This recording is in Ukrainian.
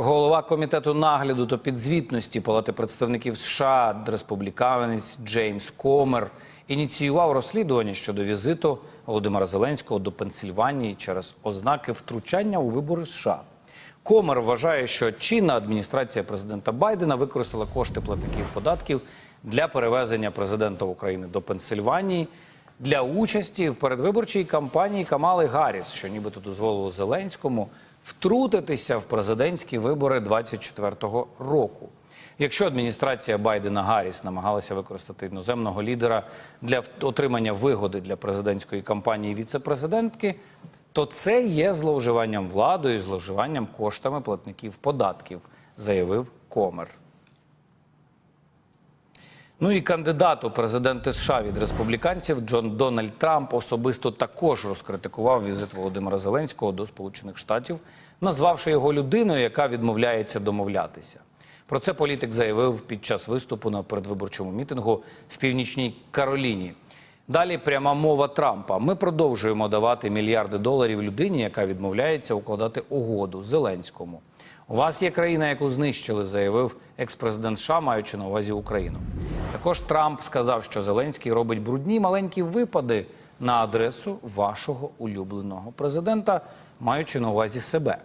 Голова комітету нагляду та підзвітності Палати представників США, республіканець Джеймс Комер, ініціював розслідування щодо візиту Володимира Зеленського до Пенсильванії через ознаки втручання у вибори США. Комер вважає, що чинна адміністрація президента Байдена використала кошти платників податків для перевезення президента України до Пенсильванії для участі в передвиборчій кампанії Камали Гарріс, що нібито дозволило Зеленському втрутитися в президентські вибори 24-го року. Якщо адміністрація Байдена Гарріс намагалася використати іноземного лідера для отримання вигоди для президентської кампанії віце-президентки, то це є зловживанням владою, і зловживанням коштами платників податків, заявив Комер. Ну і кандидат у президенти США від республіканців Джон Дональд Трамп особисто також розкритикував візит Володимира Зеленського до Сполучених Штатів, назвавши його людиною, яка відмовляється домовлятися. Про це політик заявив під час виступу на передвиборчому мітингу в північній Кароліні. Далі пряма мова Трампа. Ми продовжуємо давати мільярди доларів людині, яка відмовляється укладати угоду Зеленському. У вас є країна, яку знищили, заявив екс-президент США, маючи на увазі Україну. Також Трамп сказав, що Зеленський робить брудні маленькі випади на адресу вашого улюбленого президента, маючи на увазі себе.